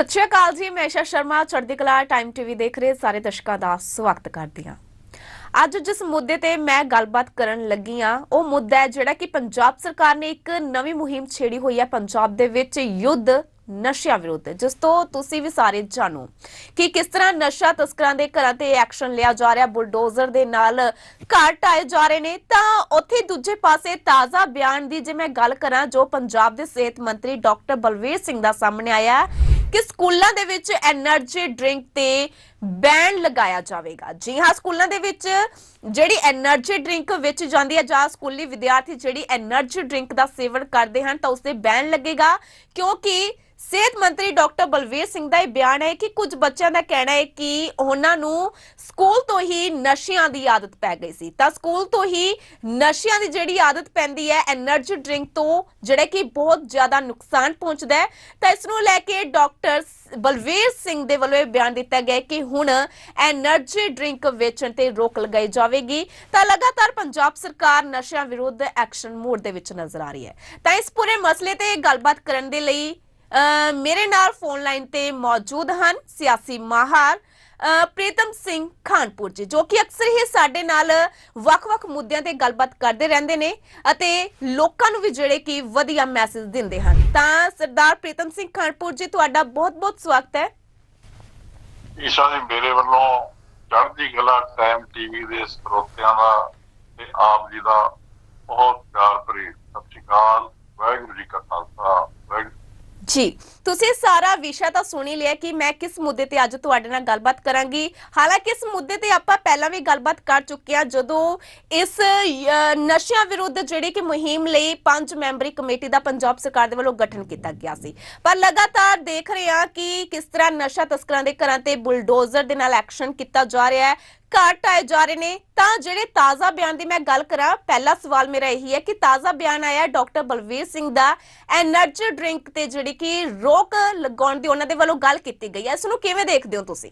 ਸਤਿ ਸ਼੍ਰੀ ਅਕਾਲ ਜੀ, ਮੈਂ ਈਸ਼ਾ ਸ਼ਰਮਾ, ਚੜ੍ਹਦੀ ਕਲਾ ਟਾਈਮ ਟੀਵੀ ਦੇਖ ਰਹੇ ਸਾਰੇ ਦਰਸ਼ਕਾਂ ਦਾ ਸਵਾਗਤ ਕਰਦੀ ਹਾਂ। ਅੱਜ ਜਿਸ ਮੁੱਦੇ ਤੇ ਮੈਂ ਗੱਲਬਾਤ ਕਰਨ ਲੱਗੀ ਹਾਂ, ਉਹ ਮੁੱਦਾ ਹੈ ਜਿਹੜਾ ਕਿ ਪੰਜਾਬ ਸਰਕਾਰ ਨੇ ਇੱਕ ਨਵੀਂ ਮੁਹਿੰਮ ਛੇੜੀ ਹੋਈ ਹੈ, ਪੰਜਾਬ ਦੇ ਵਿੱਚ ਯੁੱਧ ਨਸ਼ਿਆਂ ਵਿਰੁੱਧ। ਜਿਸ ਤੋਂ ਤੁਸੀਂ ਵੀ ਸਾਰੇ ਜਾਣੋ ਕਿ ਕਿਸ ਤਰ੍ਹਾਂ ਨਸ਼ਾ ਤਸਕਰਾਂ ਦੇ ਘਰਾਂ ਤੇ ਐਕਸ਼ਨ ਲਿਆ ਜਾ ਰਿਹਾ ਬੁਲਡੋਜ਼ਰ ਦੇ ਨਾਲ ਘਰ ਢਾਏ ਜਾ ਰਹੇ ਨੇ। ਤਾਂ ਉੱਥੇ ਦੂਜੇ ਪਾਸੇ ਤਾਜ਼ਾ ਬਿਆਨ ਦੀ ਜੇ ਮੈਂ ਗੱਲ ਕਰਾਂ, ਜੋ ਪੰਜਾਬ ਦੇ ਸਿਹਤ ਮੰਤਰੀ ਡਾਕਟਰ ਬਲਵੀਰ ਸਿੰਘ ਦਾ ਸਾਹਮਣੇ ਆਇਆ ਹੈ ਕਿ ਸਕੂਲਾਂ ਦੇ ਵਿੱਚ એનર્ਜੀ ਡਰਿੰਕ ਤੇ ਬੈਨ ਲਗਾਇਆ ਜਾਵੇਗਾ। ਜੀ ਹਾਂ, ਸਕੂਲਾਂ ਦੇ ਵਿੱਚ ਜਿਹੜੀ એનર્ਜੀ ਡਰਿੰਕ ਵਿੱਚ ਜਾਂਦੀ ਹੈ ਜਾਂ ਸਕੂਲੀ ਵਿਦਿਆਰਥੀ ਜਿਹੜੀ એનર્ਜੀ ਡਰਿੰਕ ਦਾ ਸੇਵਨ ਕਰਦੇ ਹਨ ਤਾਂ ਉਸ ਤੇ ਬੈਨ ਲੱਗੇਗਾ ਕਿਉਂਕਿ ਸਿਹਤ ਮੰਤਰੀ ਡਾਕਟਰ ਬਲਵੀਰ ਸਿੰਘ ਦਾ ਇਹ ਬਿਆਨ ਹੈ ਕਿ ਕੁਝ ਬੱਚਿਆਂ ਦਾ ਕਹਿਣਾ ਹੈ ਕਿ ਉਹਨਾਂ ਨੂੰ ਸਕੂਲ ਤੋਂ ਹੀ ਨਸ਼ਿਆਂ ਦੀ ਆਦਤ ਪੈ ਗਈ ਸੀ। ਤਾਂ ਸਕੂਲ ਤੋਂ ਹੀ ਨਸ਼ਿਆਂ ਦੀ ਜਿਹੜੀ ਆਦਤ ਪੈਂਦੀ ਹੈ એનર્ਜੀ ਡਰਿੰਕ ਤੋਂ, ਜਿਹੜਾ ਕਿ ਬਹੁਤ ਜ਼ਿਆਦਾ ਨੁਕਸਾਨ ਪਹੁੰਚਦਾ ਹੈ, ਤਾਂ ਇਸ ਨੂੰ ਲੈ ਕੇ ਡਾਕਟਰ ਬਲਵੀਰ ਸਿੰਘ ਦੇ ਵੱਲੋਂ ਇਹ ਬਿਆਨ ਦਿੱਤਾ ਗਿਆ ਕਿ ਹੁਣ એનર્ਜੀ ਡਰਿੰਕ ਵੇਚਣ ਤੇ ਰੋਕ ਲਗਾਈ ਜਾਵੇਗੀ। ਤਾਂ ਲਗਾਤਾਰ ਪੰਜਾਬ ਸਰਕਾਰ ਨਸ਼ਿਆਂ ਵਿਰੁੱਧ ਐਕਸ਼ਨ ਮੋਡ ਦੇ ਵਿੱਚ ਨਜ਼ਰ ਆ ਰਹੀ ਹੈ। ਤਾਂ ਇਸ ਪੂਰੇ ਮਸਲੇ ਤੇ ਗੱਲਬਾਤ ਕਰਨ ਦੇ ਲਈ ਮੇਰੇ ਨਾਲ ਫੋਨ ਲਾਈਨ ਤੇ ਮੌਜੂਦ ਹਨ ਸਿਆਸੀ ਮਾਹਰ ਪ੍ਰੀਤਮ ਸਿੰਘ ਖਾਨਪੁਰ ਜੀ, ਜੋ ਕਿ ਅਕਸਰ ਹੀ ਸਾਡੇ ਨਾਲ ਵੱਖ-ਵੱਖ ਮੁੱਦਿਆਂ ਤੇ ਗੱਲਬਾਤ ਕਰਦੇ ਰਹਿੰਦੇ ਨੇ ਅਤੇ ਲੋਕਾਂ ਨੂੰ ਵੀ ਜਿਹੜੇ ਕਿ ਵਧੀਆ ਮੈਸੇਜ ਦਿੰਦੇ ਹਨ। ਤਾਂ ਸਰਦਾਰ ਪ੍ਰੀਤਮ ਸਿੰਘ ਖਾਨਪੁਰ ਜੀ, ਤੁਹਾਡਾ ਬਹੁਤ-ਬਹੁਤ ਸਵਾਗਤ ਹੈ। ਈਸ਼ਾ ਜੀ ਮੇਰੇ ਵੱਲੋਂ ਚੜ੍ਹਦੀ ਕਲਾ ਟਾਈਮ ਟੀਵੀ ਦੇ ਸਰੋਤਿਆਂ ਦਾ ਤੇ ਆਪ ਜੀ ਦਾ ਬਹੁਤ ਪਿਆਰ ਭਰੀ ਸਤਿ ਸ਼੍ਰੀ ਅਕਾਲ ਵਾਹਿਗੁਰੂ ਜੀ ਕਾ ਖਾਲਸਾ ਵਾਹਿਗੁਰੂ ਜੀ। ਤੁਸੀਂ ਸਾਰਾ ਵਿਸ਼ਾ ਤਾਂ ਸੁਣੀ ਲਿਆ ਕਿ ਮੈਂ ਕਿਸ ਮੁੱਦੇ ਤੇ ਅੱਜ ਤੁਹਾਡੇ ਨਾਲ ਗੱਲਬਾਤ ਕਰਾਂਗੀ। ਹਾਲਾਂਕਿ ਇਸ ਮੁੱਦੇ ਤੇ ਆਪਾਂ ਪਹਿਲਾਂ ਵੀ ਗੱਲਬਾਤ ਕਰ ਚੁੱਕੇ ਹਾਂ, ਜਦੋਂ ਇਸ ਨਸ਼ਿਆਂ ਵਿਰੁੱਧ ਜਿਹੜੀ ਕਿ ਮੁਹਿੰਮ ਲਈ ਪੰਜ ਮੈਂਬਰੀ ਕਮੇਟੀ ਦਾ ਪੰਜਾਬ ਸਰਕਾਰ ਦੇ ਵੱਲੋਂ ਗਠਨ ਕੀਤਾ ਗਿਆ ਸੀ। ਪਰ ਲਗਾਤਾਰ ਦੇਖ ਰਹੇ ਹਾਂ ਕਿ ਕਿਸ ਤਰ੍ਹਾਂ ਨਸ਼ਾ ਤਸਕਰਾਂ ਦੇ ਘਰਾਂ ਤੇ ਬੁਲਡੋਜ਼ਰ ਦੇ ਨਾਲ ਐਕਸ਼ਨ ਕੀਤਾ ਜਾ ਰਿਹਾ ਹੈ। ਘਰ ਟਾਏ ਜਾ ਰਹੇ ਨੇ। ਤਾਂ ਜਿਹੜੇ ਤਾਜ਼ਾ ਬਿਆਨ ਦੀ ਮੈਂ ਗੱਲ ਕਰਾਂ ਪਹਿਲਾ ਸਵਾਲ ਮੇਰਾ ਇਹੀ ਹੈ ਕਿ ਤਾਜ਼ਾ ਬਿਆਨ ਆਇਆ ਡਾਕਟਰ ਬਲਵੀਰ ਸਿੰਘ ਦਾ એનર્ਜੀ ਡਰਿੰਕ ਤੇ ਜਿਹੜੀ ਕਿ ਰੋਕ ਲਗਾਉਣ ਦੀ ਉਹਨਾਂ ਦੇ ਵੱਲੋਂ ਗੱਲ ਕੀਤੀ ਗਈ ਹੈ। ਇਸ ਨੂੰ ਕਿਵੇਂ ਦੇਖਦੇ ਹੋ ਤੁਸੀਂ?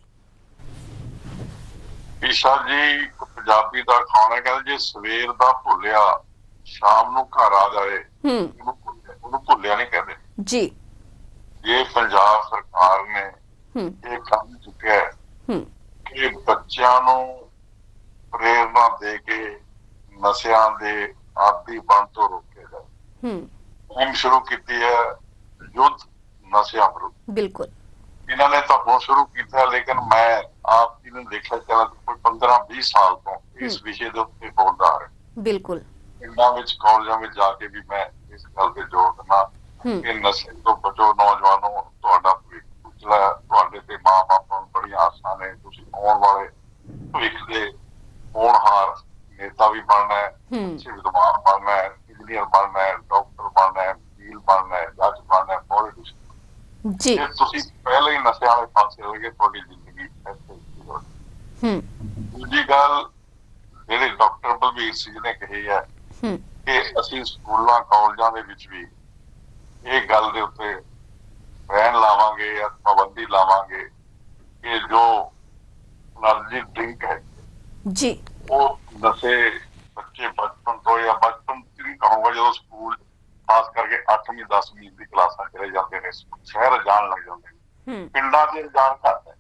ਈਸ਼ਾ ਜੀ ਪੰਜਾਬੀ ਦਾ ਖਾਣਾ ਕਹਿੰਦੇ ਜੇ ਸਵੇਰ ਦਾ ਭੁੱਲਿਆ ਸ਼ਾਮ ਨੂੰ ਘਰ ਆ ਜਾਏ ਹੂੰ। ਉਹਨੂੰ ਭੁੱਲਿਆ ਨਹੀਂ ਕਹਿੰਦੇ। ਜੀ। ਇਹ ਪੰਜਾਬ ਸਰਕਾਰ ਨੇ ਇਹ ਕੰਮ ਚੁੱਕਿਆ ਹੈ ਕਿ ਬੱਚਿਆਂ ਨੂੰ ਪ੍ਰੇਰਣਾ ਦੇ ਕੇ ਨਸ਼ਿਆਂ ਦੇ ਆਦੀ ਬਣ ਤੋਂ ਰੋਕਿਆ ਜਾਏ ਹੂੰ। ਮੁਹਿੰਮ ਸ਼ੁਰੂ ਕੀਤੀ ਹੈ ਯੁੱਧ ਨਸ਼ਿਆਂ ਵਿਰੁੱਧ। ਬਿਲਕੁਲ। ਇਹਨਾਂ ਨੇ ਤਾਂ ਬਹੁਤ ਸ਼ੁਰੂ ਕੀਤਾ ਲੇਕਿਨ ਮੈਂ ਆਪ ਜੀ ਨੂੰ ਦੇਖਿਆ ਚੱਲ ਕੋਈ 15 20 ਸਾਲ ਤੋਂ ਇਸ। ਵਿਸ਼ੇ ਦੇ ਉੱਤੇ ਬੋਲਦਾ ਆ ਰਿਹਾ। ਬਿਲਕੁਲ। ਪਿੰਡਾਂ ਵਿੱਚ ਕਾਲਜਾਂ ਵਿੱਚ ਜਾ ਕੇ ਵੀ ਮੈਂ ਇਸ ਗੱਲ ਤੇ ਜ਼ੋਰ ਦਿੰਦਾ ਕਿ ਨਸ਼ੇ ਤੋਂ ਬਚੋ ਨੌਜਵਾਨੋ ਤੁਹਾਡਾ ਉਜਲਾ ਤੁਹਾਡੇ ਤੇ ਮਾਂ-ਬਾਪਾਂ ਬੜੀਆਂ ਆਸਾਂ ਨੇ ਤੁਸੀਂ ਆਉਣ ਵਾਲੇ ਭਵਿੱਖ ਦੇ ਹੋਣਹਾਰ ਨੇਤਾ ਵੀ ਬਣਨਾ ਹੈ ਹੂੰ। ਅੱਛੇ ਵਿਦਵਾਨ ਬਣਨਾ ਹੈ ਇੰਜੀਨੀਅਰ ਬਣਨਾ ਹੈ ਡਾਕਟਰ ਬਣਨਾ ਹੈ ਵਕੀਲ ਬਣਨਾ ਹੈ ਜੱਜ ਬਣਨਾ ਹੈ ਪੋਲੀਟਿਸ਼ੀਅਨ ਜੀ। ਜੇ ਤੁਸੀਂ ਪਹਿਲੇ ਹੀ ਨਸ਼ਿਆਂ ਵਾਲੇ ਪਾਸੇ ਲੱਗੇ ਤੁਹਾਡੀ ਜ਼ਿੰਦਗੀ ਇੱਥੇ ਹੀ ਹੋ। ਹੂੰ। ਦੂਜੀ ਗੱਲ ਜਿਹੜੇ ਡਾਕਟਰ ਬਲਵੀਰ ਸਿੰਘ ਨੇ ਕਹੀ ਹੈ ਹੂੰ। ਕਿ ਅਸੀਂ ਸਕੂਲਾਂ ਕਾਲਜਾਂ ਦੇ ਵਿੱਚ ਵੀ ਇਹ ਗੱਲ ਦੇ ਉੱਤੇ ਬੈਨ ਲਾਵਾਂਗੇ ਜਾਂ ਪਾਬੰਦੀ ਲਾਵਾਂਗੇ ये जो एनर्जी ड्रिंक है जी वो नशे बच्चे बचपन तो या बचपन की कहूंगा ਜਦੋਂ ਸਕੂਲ ਪਾਸ ਕਰਕੇ 8ਵੀਂ 10ਵੀਂ ਦੀ ਕਲਾਸਾਂ ਚਲੇ ਜਾਂਦੇ ਨੇ ਸ਼ਹਿਰ ਜਾਣ ਲੱਗ ਜਾਂਦੇ ਨੇ। ਪਿੰਡਾਂ ਦੇ ਜਾਣ ਕਰਦੇ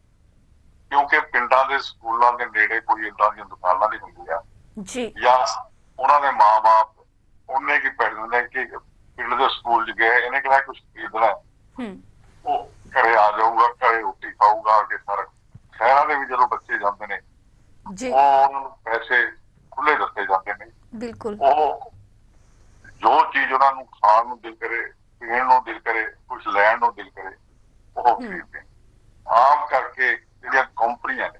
ਕਿਉਂਕਿ ਪਿੰਡਾਂ ਦੇ ਸਕੂਲਾਂ ਦੇ ਨੇੜੇ ਕੋਈ ਇਦਾਂ ਦੀਆਂ ਦੁਕਾਨਾਂ ਨਹੀਂ ਹੁੰਦੀਆਂ। ਜੀ। ਜਾਂ ਉਹਨਾਂ ਦੇ ਮਾਪੇ ਉਹਨੇ ਕੀ ਪੈਣ ਨੇ ਕਿ ਪਿੰਡ ਦੇ ਸਕੂਲ 'ਚ ਗਏ ਇਹਨੇ ਕਿਹਾ ਕੁਝ ਖਰੀਦਣਾ। ਹੂੰ। ਉਹ ਘਰੇ ਆ ਜਾਊਗਾ ਘਰੇ ਰੋਟੀ ਖਾਊਗਾ ਅੱਗੇ ਸਾਰਾ ਸ਼ਹਿਰਾਂ ਦੇ ਵੀ ਜਦੋਂ ਬੱਚੇ ਜਾਂਦੇ ਨੇ ਜੀ। ਉਹਨਾਂ ਨੂੰ ਪੈਸੇ ਖੁੱਲੇ ਦਿੱਤੇ ਜਾਂਦੇ ਨੇ। ਬਿਲਕੁਲ। ਉਹ ਜੋ ਚੀਜ਼ ਉਹਨਾਂ ਨੂੰ ਖਾਣ ਨੂੰ ਦਿਲ ਕਰੇ ਪੀਣ ਨੂੰ ਦਿਲ ਕਰੇ ਕੁਝ ਲੈਣ ਨੂੰ ਦਿਲ ਕਰੇ ਉਹ ਖਰੀਦਦੇ ਆਮ ਕਰਕੇ ਜਿਹੜੀਆਂ ਕੰਪਨੀਆਂ ਨੇ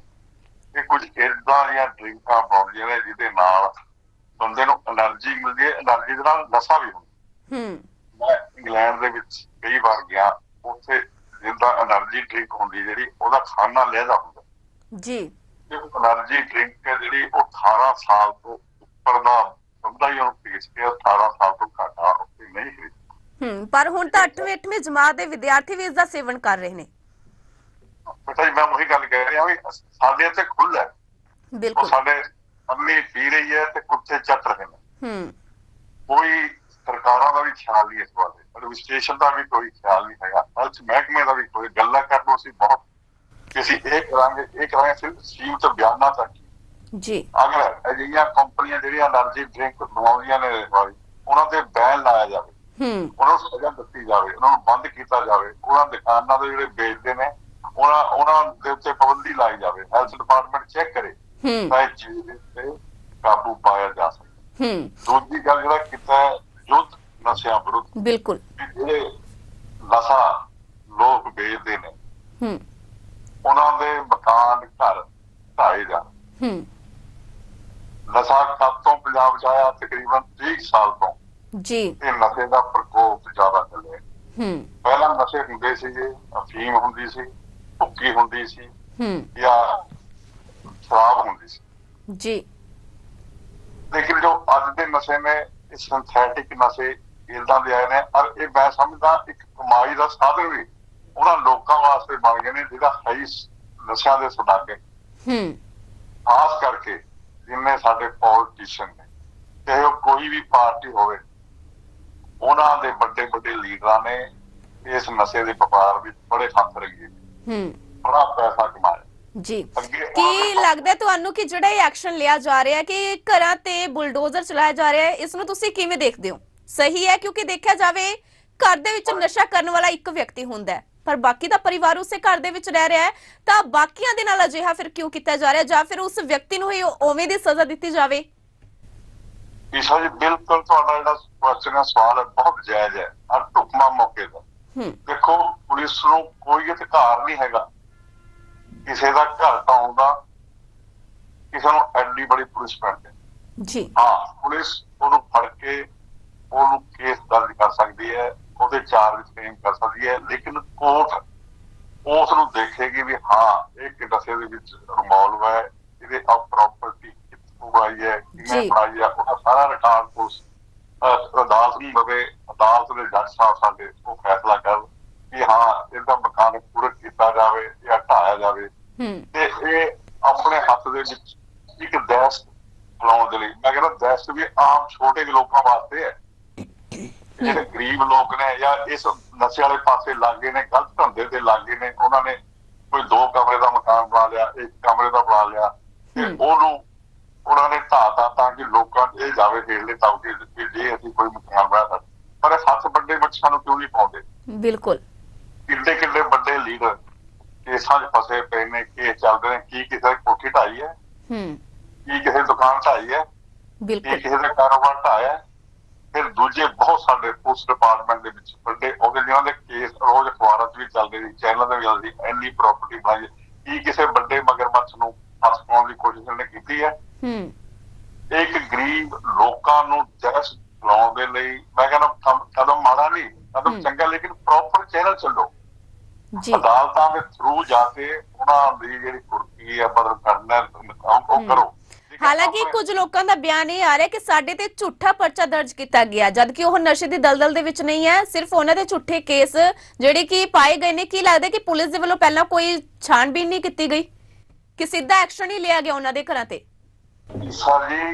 ਇਹ ਕੁਝ ਇਦਾਂ ਦੀਆਂ ਡਰਿੰਕਾਂ ਬਣਾਉਂਦੀਆਂ ਨੇ ਜਿਹਦੇ ਨਾਲ ਬੰਦੇ ਨੂੰ એનર્ਜੀ ਮਿਲਦੀ ਹੈ એનર્ਜੀ ਦੇ ਨਾਲ ਨਸ਼ਾ ਵੀ ਹੁੰਦਾ। ਹੂੰ। ਮੈਂ ਇੰਗਲੈਂਡ ਦੇ ਵਿੱਚ ਕਈ ਵਾਰ ਗਿਆ ਉੱਥੇ ਜਿੰਦਾ એનર્ਜੀ ਡਰਿੰਕ ਹੁੰਦੀ ਜਿਹੜੀ ਉਹਦਾ ਖਾਣਾ ਲਹਿਦਾ ਹੁੰਦਾ। ਜੀ। ਇਹ એનર્ਜੀ ਡਰਿੰਕ ਹੈ ਜਿਹੜੀ ਉਹ 18 ਸਾਲ ਤੋਂ ਉੱਪਰ ਦਾ ਬੰਦਾ ਹੀ ਉਹ ਪੀਸ ਕੇ 18 ਸਾਲ ਤੋਂ ਘੱਟ ਆ ਨਹੀਂ ਹੂੰ ਪਰ ਹੁਣ ਤਾਂ 8ਵੇਂ 8ਵੇਂ ਜਮਾਤ ਦੇ ਵਿਦਿਆਰਥੀ ਵੀ ਇਸ ਦਾ ਸੇਵਨ ਕਰ ਰਹੇ ਨੇ। ਪਤਾ ਹੀ ਮੈਂ ਉਹੀ ਗੱਲ ਕਹਿ ਰਿਹਾ ਵੀ ਸਾਡੇ ਤੇ ਖੁੱਲ੍ਹ ਹੈ। ਬਿਲਕੁਲ। ਸਾਡੇ ਅੰਮੀ ਪੀ ਰਹੀ ਹੈ ਤੇ ਕੁੱਤੇ ਚੱਟ ਰਹੇ ਨੇ। ਹੂੰ। ਕੋਈ ਸਰਕਾਰਾਂ ਦਾ ਵੀ ਖਿਆਲ ਨਹੀਂ ਇਸ ਬਾਰੇ ਐਡਮਿਨਿਸਟ੍ਰੇਸ਼ਨ ਦਾ ਵੀ ਕੋਈ ਖਿਆਲ ਨਹੀਂ ਹੈਗਾ ਅੱਜ ਮਹਿਕਮੇ ਦਾ ਵੀ ਕੋਈ ਗੱਲਾਂ ਕਰਨੋਂ ਸੀ ਬਹੁਤ ਕਿਸੇ ਇਹ ਕਰਾਂਗੇ ਇਹ ਕਰਾਂਗੇ ਸਿਰਫ ਸੀਮ ਤੋਂ ਬਿਆਨਾਂ ਤੱਕ। ਜੀ। ਅਗਰ ਅਜਿਹੀਆਂ ਕੰਪਨੀਆਂ ਜਿਹੜੀਆਂ એનર્ਜੀ ਡਰਿੰਕ ਬਣਾਉਂਦੀਆਂ ਨੇ ਵਾਲੀ ਉਹਨਾਂ ਤੇ ਬੈਨ ਲਾਇਆ ਜਾਵੇ। ਹੂੰ। ਉਹਨਾਂ ਨੂੰ ਸਜ਼ਾ ਦਿੱਤੀ ਜਾਵੇ ਉਹਨਾਂ ਨੂੰ ਬੰਦ ਕੀਤਾ ਜਾਵੇ ਉਹਨਾਂ ਦੁਕਾਨਾਂ ਦੇ ਜਿਹੜੇ ਵੇਚਦੇ ਨੇ ਉਹਨਾਂ ਉਹਨਾਂ ਦੇ ਉੱਤੇ ਪਾਬੰਦੀ ਲਾਈ ਜਾਵੇ ਹੈਲਥ ਡਿਪਾਰਟਮੈਂਟ ਚੈੱਕ ਕਰੇ ਹੂੰ। ਤਾਂ ਇਹ ਚੀਜ਼ ਕਾਬੂ ਪਾਇਆ ਜਾ ਸਕੇ। ਹੂੰ। ਦੂਜੀ ਗੱਲ ਜਿਹੜਾ ਕੀਤਾ ਯੁੱਧ ਨਸ਼ਿਆਂ ਵਿਰੁੱਧ। ਬਿਲਕੁਲ। ਜਿਹੜੇ ਨਸ਼ਾ ਲੋਕ ਵੇਚਦੇ ਨੇ ਹੂੰ। ਉਹਨਾਂ ਦੇ ਮਕਾਨ ਘਰ ਢਾਏ ਜਾਣ। ਹੂੰ। ਨਸ਼ਾ ਕਦ ਤੋਂ ਪੰਜਾਬ ਚ ਆਇਆ ਤਕਰੀਬਨ 30 ਸਾਲ ਤੋਂ। ਜੀ। ਇਹ ਨਸ਼ੇ ਦਾ ਪ੍ਰਕੋਪ ਜ਼ਿਆਦਾ ਚੱਲਿਆ। ਹੂੰ। ਪਹਿਲਾਂ ਨਸ਼ੇ ਹੁੰਦੇ ਸੀਗੇ ਅਫੀਮ ਹੁੰਦੀ ਸੀ ਭੁੱਕੀ ਹੁੰਦੀ ਸੀ ਹੂੰ। ਜਾਂ ਸ਼ਰਾਬ ਹੁੰਦੀ ਸੀ। ਜੀ। ਲੇਕਿਨ ਜੋ ਅੱਜ ਦੇ ਨਸ਼ੇ ਨੇ ਇਹ ਸਿੰਥੈਟਿਕ ਨਸ਼ੇ ਇਦਾਂ ਦੇ ਆਏ ਨੇ ਔਰ ਇਹ ਮੈਂ ਸਮਝਦਾ ਇੱਕ ਕਮਾਈ ਦਾ ਸਾਧਨ ਵੀ ਉਹਨਾਂ ਲੋਕਾਂ ਵਾਸਤੇ ਬਣ ਗਏ ਨੇ ਜਿਹੜਾ ਹਾਈ ਨਸ਼ਿਆਂ ਦੇ ਸੁਣਾਕੇ ਹੂੰ। ਖਾਸ ਕਰਕੇ ਜਿੰਨੇ ਸਾਡੇ ਪੋਲੀਟੀਸ਼ੀਅਨ ਨੇ ਚਾਹੇ ਉਹ ਕੋਈ ਵੀ ਪਾਰਟੀ ਹੋਵੇ ਉਹਨਾਂ ਦੇ ਵੱਡੇ ਵੱਡੇ ਲੀਡਰਾਂ ਨੇ ਇਸ ਨਸ਼ੇ ਦੇ ਵਪਾਰ ਵਿੱਚ ਬੜੇ ਹੱਥ ਰੰਗੇ ਹੂੰ। ਬੜਾ ਪੈਸਾ ਕਮਾਇਆ। ਜੀ। ਕੀ ਲੱਗਦਾ ਤੁਹਾਨੂੰ ਕਿ ਜਿਹੜਾ ਇਹ ਐਕਸ਼ਨ ਲਿਆ ਜਾ ਰਿਹਾ ਹੈ ਕਿ ਘਰਾਂ ਤੇ ਬੁਲਡੋਜ਼ਰ ਚਲਾਇਆ ਜਾ ਰਿਹਾ ਹੈ ਇਸ ਨੂੰ ਤੁਸੀਂ ਕਿਵੇਂ ਦੇਖਦੇ ਹੋ? ਸਹੀ ਹੈ ਕਿਉਂਕਿ ਦੇਖਿਆ ਜਾਵੇ ਘਰ ਦੇ ਵਿੱਚ ਨਸ਼ਾ ਕਰਨ ਵਾਲਾ ਇੱਕ ਵਿਅਕਤੀ ਹੁੰਦਾ ਹੈ ਪਰ ਬਾਕੀ ਦਾ ਪਰਿਵਾਰ ਉਸੇ ਘਰ ਦੇ ਵਿੱਚ ਰਹਿ ਰਿਹਾ ਹੈ ਤਾਂ ਬਾਕੀਆਂ ਦੇ ਨਾਲ ਅਜਿਹਾ ਫਿਰ ਕਿਉਂ ਕੀਤਾ ਜਾ ਰਿਹਾ? ਜਾਂ ਫਿਰ ਉਸ ਵਿਅਕਤੀ ਨੂੰ ਹੀ ਉਵੇਂ ਦੀ ਸਜ਼ਾ ਦਿੱਤੀ ਜਾਵੇ? ਈਸ਼ਾ ਜੀ ਬਿਲਕੁਲ ਤੁਹਾਡਾ ਜਿਹੜਾ ਕੁਐਸਚਨ ਹੈ ਸਵਾਲ ਹੈ ਬਹੁਤ ਜਾਇਜ਼ ਹੈ ਔਰ ਢੁਕਮਾ ਮੌਕੇ ਦਾ। ਦੇਖੋ ਪੁਲਿਸ ਨੂੰ ਕੋਈ ਅਧਿਕਾਰ ਨਹੀਂ ਹੈਗਾ। ਕਿਸੇ ਦਾ ਘਰ ਢਾਉਣ ਦਾ ਕਿਸੇ ਨੂੰ ਐਡੀ ਬੜੀ ਪੁਲਿਸ ਪੈਂਦੀ ਜੀ ਹਾਂ ਪੁਲਿਸ ਉਹਨੂੰ ਫੜ ਕੇ ਉਹਨੂੰ ਕੇਸ ਦਰਜ ਕਰ ਸਕਦੀ ਹੈ ਉਹਦੇ ਚਾਰਜ ਫਰੇਮ ਕਰ ਸਕਦੀ ਹੈ ਲੇਕਿਨ ਕੋਰਟ ਉਸ ਨੂੰ ਦੇਖੇਗੀ ਵੀ ਹਾਂ ਇਹ ਕਿ ਨਸ਼ੇ ਦੇ ਵਿੱਚ ਇਨਵੋਲਵ ਹੈ ਇਹਦੇ ਆ ਪ੍ਰਾਪਰਟੀ ਕਿੱਥੋਂ ਆਈ ਹੈ ਕਿਵੇਂ। ਬਣਾਈ ਹੈ ਉਹਦਾ ਸਾਰਾ ਰਿਕਾਰਡ ਅਹ, ਅਦਾਲਤ ਨੂੰ ਲਵੇ ਅਦਾਲਤ ਦੇ ਜੱਜ ਸਾਹਿਬ ਸਾਡੇ ਉਹ ਫੈਸਲਾ ਕਰ ਕਿ ਹਾਂ ਇਹਦਾ ਮਕਾਨ ਪੂਰਕ ਕੀਤਾ ਜਾਵੇ ਜਾਂ ਢਾਇਆ ਜਾਵੇ ਹੂੰ ਤੇ ਇਹ ਆਪਣੇ ਹੱਥ ਦੇ ਵਿੱਚ ਇੱਕ ਦਹਿਸ਼ਤ ਫਲਾਉਣ ਦੇ ਲਈ। ਮੈਂ ਕਹਿੰਦਾ ਦਹਿਸ਼ਤ ਵੀ ਆਮ ਛੋਟੇ ਲੋਕਾਂ ਵਾਸਤੇ ਹੈ। ਜਿਹੜੇ ਗਰੀਬ ਲੋਕ ਨੇ ਜਾਂ ਇਸ ਨਸ਼ੇ ਵਾਲੇ ਪਾਸੇ ਲੱਗੇ ਨੇ ਗਲਤ ਧੰਦੇ ਤੇ ਲੱਗੇ ਨੇ ਉਹਨਾਂ ਨੇ ਕੋਈ ਦੋ ਕਮਰੇ ਦਾ ਮਕਾਨ ਬਣਾ ਲਿਆ ਇੱਕ ਕਮਰੇ ਦਾ ਬਣਾ ਲਿਆ ਤੇ। ਉਹਨੂੰ ਉਹਨਾਂ ਨੇ ਢਾਤਾ ਤਾਂ ਕਿ ਲੋਕਾਂ ਇਹ ਜਾਵੇ ਹੇਠਲੇ ਤਬਕੇ ਕਿ ਜੇ ਅਸੀਂ ਕੋਈ ਮਕਾਨ ਬਣਾ ਸਕਦੇ ਪਰ ਇਹ ਹੱਥ ਵੱਡੇ ਬੱਚਿਆਂ ਨੂੰ ਕਿਉਂ ਨਹੀਂ ਪਾਉਂਦੇ? ਬਿਲਕੁਲ। ਕਿੰਨੇ ਕਿੰਨੇ ਵੱਡੇ ਲੀਡਰ ਕੇਸਾਂ 'ਚ ਫਸੇ ਪਏ ਨੇ ਕੇਸ ਚੱਲਦੇ ਨੇ ਕੀ ਕਿਸੇ ਦੀ ਕੋਠੀ ਢਾਈ ਹੈ? ਹੂੰ। ਕੀ ਕਿਸੇ ਦੁਕਾਨ ਢਾਈ ਹੈ? ਕੀ ਬਿਲਕੁਲ ਕਿਸੇ ਦਾ ਕਾਰੋਬਾਰ ਢਾਇਆ? ਫਿਰ ਦੂਜੇ ਬਹੁਤ ਸਾਡੇ ਪੁਲਿਸ ਡਿਪਾਰਟਮੈਂਟ ਦੇ ਵਿੱਚ ਵੱਡੇ ਉਹਦੇ ਜਿਹਨਾਂ ਦੇ ਕੇਸ ਰੋਜ਼ ਅਖਬਾਰਾਂ 'ਚ ਵੀ ਚੱਲਦੇ ਸੀ ਚੈਨਲਾਂ ਤੇ ਵੀ ਚੱਲਦੀ ਇੰਨੀ ਪ੍ਰਾਪਰਟੀ ਬਣਾਈ। ਕੀ ਕਿਸੇ ਵੱਡੇ ਮਗਰਮੱਛ ਨੂੰ ਹੱਥ ਪਾਉਣ ਦੀ ਕੋਸ਼ਿਸ਼ ਉਹਨੇ ਕੀਤੀ ਹੈ? ਹੂੰ। ਇੱਕ ਗਰੀਬ ਲੋਕਾਂ ਨੂੰ ਦਹਿਸ਼ਤ ਫੈਲਾਉਣ ਦੇ ਲਈ ਮੈਂ ਕਹਿੰਦਾ ਕਦਮ ਮਾੜਾ ਨਹੀਂ ਕਦਮ। ਚੰਗਾ ਲੇਕਿਨ ਪ੍ਰੋਪਰ ਚੈਨਲ ਚੱਲੋ। ਜੀ। ਅਦਾਲਤਾਂ ਦੇ ਥਰੂ ਜਾ ਕੇ ਉਹਨਾਂ ਦੀ ਜਿਹੜੀ ਕੁਰਕੀ ਹੈ ਬਦਲ ਕਰਨਾ ਉਹ। ਕਰੋ। ਹਾਲਾਂਕਿ ਕੁਝ ਲੋਕਾਂ ਦਾ ਬਿਆਨ ਇਹ ਆ ਰਿਹਾ ਕਿ ਸਾਡੇ ਤੇ ਝੂਠਾ ਪਰਚਾ ਦਰਜ ਕੀਤਾ ਗਿਆ ਜਦਕਿ ਉਹ ਨਸ਼ੇ ਦੀ ਦਲਦਲ ਦੇ ਵਿੱਚ ਨਹੀਂ ਹੈ ਸਿਰਫ ਉਹਨਾਂ ਦੇ ਝੂਠੇ ਕੇਸ ਜਿਹੜੇ ਕਿ ਪਾਏ ਗਏ ਨੇ। ਕੀ ਲੱਗਦਾ ਕਿ ਪੁਲਿਸ ਦੇ ਵੱਲੋਂ ਪਹਿਲਾਂ ਕੋਈ ਛਾਣਬੀਨ ਨਹੀਂ ਕੀਤੀ ਗਈ? ਕਿ ਸਿੱਧਾ ਐਕਸ਼ਨ ਹੀ ਲਿਆ ਗਿਆ ਉਹਨਾਂ ਦੇ ਘਰਾਂ ਤੇ? ਸਰ ਜੀ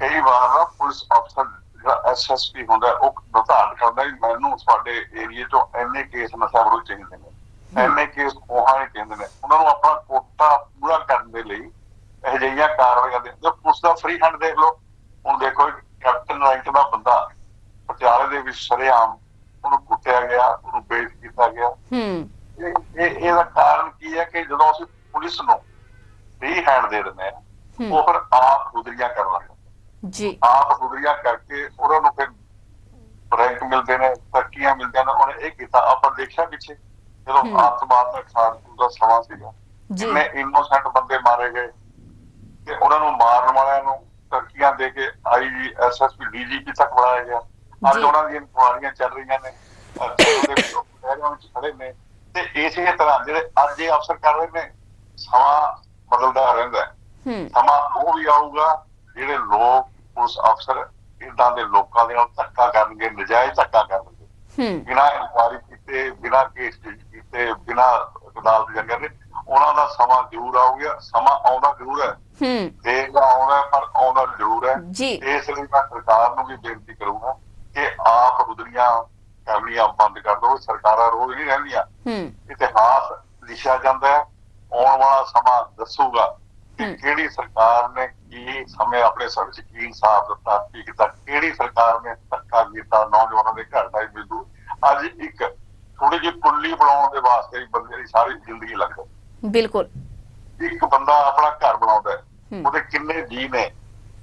ਕਈ ਵਾਰ ਨਾ ਪੁਲਿਸ ਅਫਸਰ ਜਿਹੜਾ ਐਸਐਸਪੀ ਹੁੰਦਾ ਉਹ ਨਿਰਧਾਰਨ ਕਰਦਾ ਮੈਨੂੰ ਤੁਹਾਡੇ ਏਰੀਏ ਤੋਂ ਐਨੇ ਕੇਸ ਨਸ਼ਾ ਵਿਰੁੱਧ ਚਾਹੀਦੇ ਨੇ। ਐਨੇ ਕੇਸ ਕੋਹਾਂ ਦੇ ਚਾਹੀਦੇ ਨੇ। ਉਹਨਾਂ ਨੂੰ ਆਪਣਾ ਕੋਟਾ ਪੂਰਾ ਕਰਨ ਦੇ ਲਈ ਇਹ ਜਿਹੀਆਂ ਕਾਰਵਾਈਆਂ ਦੇ ਜੇ ਪੁਲਿਸ ਦਾ ਫ੍ਰੀ ਹੈਂਡ ਦੇਖ ਲਓ ਹੁਣ ਦੇਖੋ ਕੈਪਟਨ ਰੈਂਕ ਦਾ ਬੰਦਾ ਪਟਿਆਲੇ ਦੇ ਵਿੱਚ ਸ਼ਰੇਆਮ ਉਹਨੂੰ ਕੁੱਟਿਆ ਗਿਆ ਉਹਨੂੰ ਬੇਇੱਜ਼ਤ ਕੀਤਾ ਗਿਆ। ਹੂੰ। ਇਹ ਇਹ- ਇਹਦਾ ਕਾਰਨ ਕੀ ਹੈ ਕਿ ਜਦੋਂ ਅਸੀਂ ਪੁਲਿਸ ਨੂੰ ਫ੍ਰੀ ਹੈਂਡ ਦੇ ਦਿੰਦੇ ਹਾਂ ਹੂੰ। ਉਹ ਫਿਰ ਆਪ ਗੁਦਰੀਆਂ ਕਰਨ ਲੱਗ ਜੀ। ਆਪ ਗੁਦਰੀਆਂ ਕਰਕੇ ਉਹਨਾਂ ਨੂੰ ਫਿਰ ਰੈਂਕ ਮਿਲਦੇ ਨੇ ਤਰੱਕੀਆਂ ਮਿਲਦੀਆਂ ਨੇ। ਉਹਨੇ ਇਹ ਕੀਤਾ। ਆਪਾਂ ਦੇਖਿਆ ਪਿੱਛੇ ਜਦੋਂ। ਆਤਮਾਤ ਦਾ ਖਾਨ ਦਾ ਸਮਾਂ ਸੀਗਾ ਜਿੰਨੇ ਇਨੋਸੈਂਟ ਬੰਦੇ ਮਾਰੇ ਗਏ ਤੇ ਉਹਨਾਂ ਨੂੰ ਮਾਰਨ ਵਾਲਿਆਂ ਨੂੰ ਤਰੱਕੀਆਂ ਦੇ ਕੇ ਆਈਜੀ ਐਸਐਸਪੀ ਡੀਜੀਪੀ ਤੱਕ ਬਣਾਇਆ ਗਿਆ। ਅੱਜ। ਉਹਨਾਂ ਦੀਆਂ ਇਨਕੁਆਰੀਆਂ ਚੱਲ ਰਹੀਆਂ ਨੇ ਵਿੱਚ ਵਿੱਚ ਖੜੇ ਤੇ ਇਸੇ ਤਰ੍ਹਾਂ ਜਿਹੜੇ ਅੱਜ ਇਹ ਅਫਸਰ ਕਰ ਰਹੇ ਨੇ ਸਮਾਂ ਬਦਲਦਾ ਰਹਿੰਦਾ ਹੈ। ਸਮਾਂ ਉਹ ਵੀ ਆਊਗਾ ਜਿਹੜੇ ਲੋਕ ਉਸ ਅਫਸਰ ਇਦਾਂ ਦੇ ਲੋਕਾਂ ਦੇ ਨਾਲ ਧੱਕਾ ਕਰਨਗੇ ਨਜਾਇਜ਼ ਧੱਕਾ ਕਰਨਗੇ। ਹੂੰ। ਬਿਨਾਂ ਇਨਕੁਆਰੀ ਕੀਤੇ ਬਿਨਾਂ ਕੇਸ ਕੀਤੇ ਬਿਨਾਂ ਅਦਾਲਤ ਜੰਗਰ ਦੇ ਉਹਨਾਂ ਦਾ ਸਮਾਂ ਜ਼ਰੂਰ ਆਊਗਾ ਸਮਾਂ ਆਉਂਦਾ ਜ਼ਰੂਰ ਹੈ। ਹੂੰ। ਦੇਰ ਹੈ, ਪਰ ਆਉਂਦਾ ਜ਼ਰੂਰ ਹੈ। ਜੀ। ਇਸ ਲਈ ਮੈਂ ਸਰਕਾਰ ਨੂੰ ਵੀ ਬੇਨਤੀ ਕਰੂੰਗਾ ਕਿ ਆਪ ਹੁਦਰੀਆਂ ਕਰਨੀਆਂ ਬੰਦ ਕਰ ਦਿਓ ਸਰਕਾਰਾਂ ਰੋਜ਼ ਨਹੀਂ ਰਹਿੰਦੀਆਂ। ਹੂੰ। ਇਤਿਹਾਸ ਲਿਖਿਆ ਜਾਂਦਾ ਹੈ ਆਉਣ ਵਾਲਾ ਸਮਾਂ ਦੱਸੂਗਾ ਕਿ। ਕਿਹੜੀ ਸਰਕਾਰ ਨੇ ਕੀ ਸਮੇਂ ਆਪਣੇ ਸਭ ਚ ਕੀ ਇਨਸਾਫ ਦਿੱਤਾ ਕੀ ਕੀਤਾ ਕਿਹੜੀ ਸਰਕਾਰ ਨੇ ਧੱਕਾ ਕੀਤਾ ਨੌਜਵਾਨਾਂ ਦੇ ਘਰ ਦਾ ਬਿੰਦੂ ਅੱਜ ਇੱਕ ਥੋੜੀ ਜਿਹੀ ਕੁੱਲੀ ਬਣਾਉਣ ਦੇ ਵਾਸਤੇ ਹੀ ਬੰਦੇ ਦੀ ਸਾਰੀ ਜ਼ਿੰਦਗੀ ਲੱਗ ਜਾਂਦੀ ਬਿਲਕੁਲ ਇੱਕ ਬੰਦਾ ਆਪਣਾ ਘਰ ਬਣਾਉਂਦਾ। ਉਹਦੇ ਕਿੰਨੇ ਜੀ ਨੇ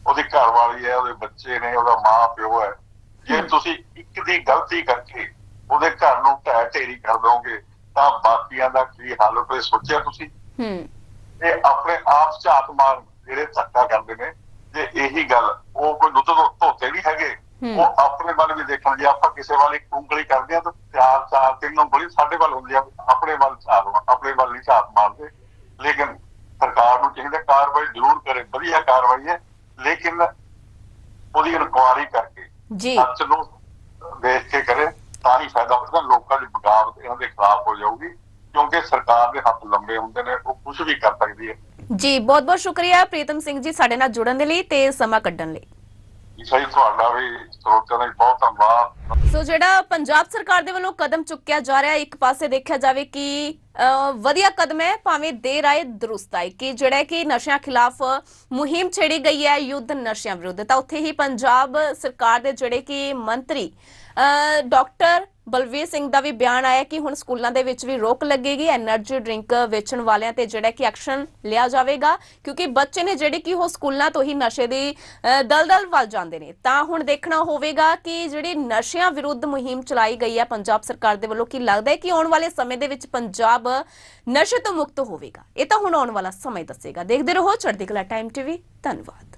ਉਹਦੀ ਘਰ ਵਾਲੀ ਹੈ ਉਹਦੇ ਬੱਚੇ ਨੇ ਉਹਦਾ ਮਾਂ ਪਿਓ ਹੈ ਜੇ। ਤੁਸੀਂ ਇੱਕ ਦੀ ਗਲਤੀ ਕਰਕੇ ਉਹਦੇ ਘਰ ਨੂੰ ਢਹਿ ਢੇਰੀ ਕਰ ਦੋਗੇ ਤਾਂ ਬਾਕੀਆਂ ਦਾ ਕੀ ਹਾਲ ਹੋਵੇ ਸੋਚਿਆ ਤੁਸੀਂ ਹੂੰ ਇਹ ਆਪਣੇ ਆਪ ਝਾਤ ਮਾਰ ਜਿਹੜੇ ਧੱਕਾ ਕਰਦੇ ਨੇ ਜੇ ਇਹੀ ਗੱਲ ਉਹ ਕੋਈ ਦੁੱਧ ਧੋਤੇ ਨਹੀਂ ਹੈਗੇ। ਉਹ ਆਪਣੇ ਵੱਲ ਵੀ ਦੇਖਣ ਜੇ ਆਪਾਂ ਕਿਸੇ ਵੱਲ ਇੱਕ ਉਂਗਲੀ ਕਰਦੇ ਆ ਤਾਂ ਚਾਰ ਚਾਰ ਤਿੰਨ ਉਂਗਲੀ ਸਾਡੇ ਵੱਲ ਹੁੰਦੀ ਆ ਆਪਣੇ ਵੱਲ ਝਾਤ ਆਪਣੇ ਵੱਲ ਨਹੀਂ ਝਾਤ ਮਾਰਦੇ। ਲੇਕਿਨ ਸਰਕਾਰ ਨੂੰ ਚਾਹੀਦਾ ਕਾਰਵਾਈ ਜ਼ਰੂਰ ਕਰੇ ਵਧੀਆ ਕਾਰਵਾਈ ਹੈ ਲੇਕਿਨ ਉਹਦੀ ਇਨਕੁਆਰੀ ਕਰਕੇ ਜੀ। ਸੱਚ ਨੂੰ ਦੇਖ ਕੇ ਕਰੇ ਤਾਂ ਹੀ ਫਾਇਦਾ ਹੋਵੇਗਾ ਲੋਕਾਂ ਦੀ ਬਗਾਵਤ ਇਹਨਾਂ ਦੇ ਖਿਲਾਫ ਹੋ ਜਾਊਗੀ ਕਿਉਂਕਿ ਸਰਕਾਰ ਦੇ ਹੱਥ ਲੰਬੇ ਹੁੰਦੇ ਨੇ ਉਹ ਕੁਝ ਵੀ ਕਰ ਸਕਦੀ ਹੈ। ਜੀ ਬਹੁਤ ਬਹੁਤ ਸ਼ੁਕਰੀਆ ਪ੍ਰੀਤਮ ਸਿੰਘ ਜੀ ਸਾਡੇ ਨਾਲ ਜੁੜਨ ਦੇ ਲਈ ਤੇ ਸਮਾਂ ਕੱਢਣ ਲਈ। ਇਸ ਲਈ ਤੁਹਾਡਾ ਵੀ ਸਰੋਤਿਆਂ ਦਾ ਬਹੁਤ ਧੰਨਵਾਦ। ਸੋ ਜਿਹੜਾ ਪੰਜਾਬ ਸਰਕਾਰ ਦੇ ਵੱਲੋਂ ਕਦਮ ਚੁੱਕਿਆ ਜਾ ਰਿਹਾ, ਇੱਕ ਪਾਸੇ ਦੇਖਿਆ ਜਾਵੇ ਕਿ ਵਧੀਆ ਕਦਮ ਹੈ, ਭਾਵੇਂ ਦੇਰ ਆਏ ਦਰੁਸਤ ਆਏ ਕਿ ਜਿਹੜਾ ਕਿ ਨਸ਼ਿਆਂ ਖਿਲਾਫ ਮੁਹਿੰਮ ਛੇੜੀ ਗਈ ਹੈ, ਯੁੱਧ ਨਸ਼ਿਆਂ ਵਿਰੁੱਧ। ਤਾਂ ਉੱਥੇ ਹੀ ਪੰਜਾਬ ਸਰਕਾਰ ਦੇ ਜਿਹੜੇ ਕਿ ਮੰਤਰੀ ਡਾਕਟਰ ਬਲਵੀਰ ਸਿੰਘ ਦਾ ਵੀ ਬਿਆਨ ਆਇਆ ਕਿ ਹੁਣ ਸਕੂਲਾਂ ਦੇ ਵਿੱਚ ਵੀ ਰੋਕ ਲੱਗੇਗੀ એનર્ਜੀ ਡਰਿੰਕ ਵੇਚਣ ਵਾਲਿਆਂ ਤੇ ਜਿਹੜਾ ਕਿ ਐਕਸ਼ਨ ਲਿਆ ਜਾਵੇਗਾ, ਕਿਉਂਕਿ ਬੱਚੇ ਨੇ ਜਿਹੜੇ ਕਿ ਉਹ ਸਕੂਲਾਂ ਤੋਂ ਹੀ ਨਸ਼ੇ ਦੀ ਦਲਦਲ ਵੱਲ ਜਾਂਦੇ ਨੇ। ਤਾਂ ਹੁਣ ਦੇਖਣਾ ਹੋਵੇਗਾ ਕਿ ਜਿਹੜੀ ਨਸ਼ਿਆਂ ਵਿਰੁੱਧ ਮੁਹਿੰਮ ਚਲਾਈ ਗਈ ਹੈ ਪੰਜਾਬ ਸਰਕਾਰ ਦੇ ਵੱਲੋਂ, ਕੀ ਲੱਗਦਾ ਹੈ ਕਿ ਆਉਣ ਵਾਲੇ ਸਮੇਂ ਦੇ ਵਿੱਚ ਪੰਜਾਬ ਨਸ਼ੇ ਤੋਂ ਮੁਕਤ ਹੋਵੇਗਾ? ਇਹ ਤਾਂ ਹੁਣ ਆਉਣ ਵਾਲਾ ਸਮਾਂ ਦੱਸੇਗਾ। ਦੇਖਦੇ ਰਹੋ, ਚੜ੍ਹਦੀ ਕਲਾ ਟਾਈਮ ਟੀਵੀ, ਧੰਨਵਾਦ।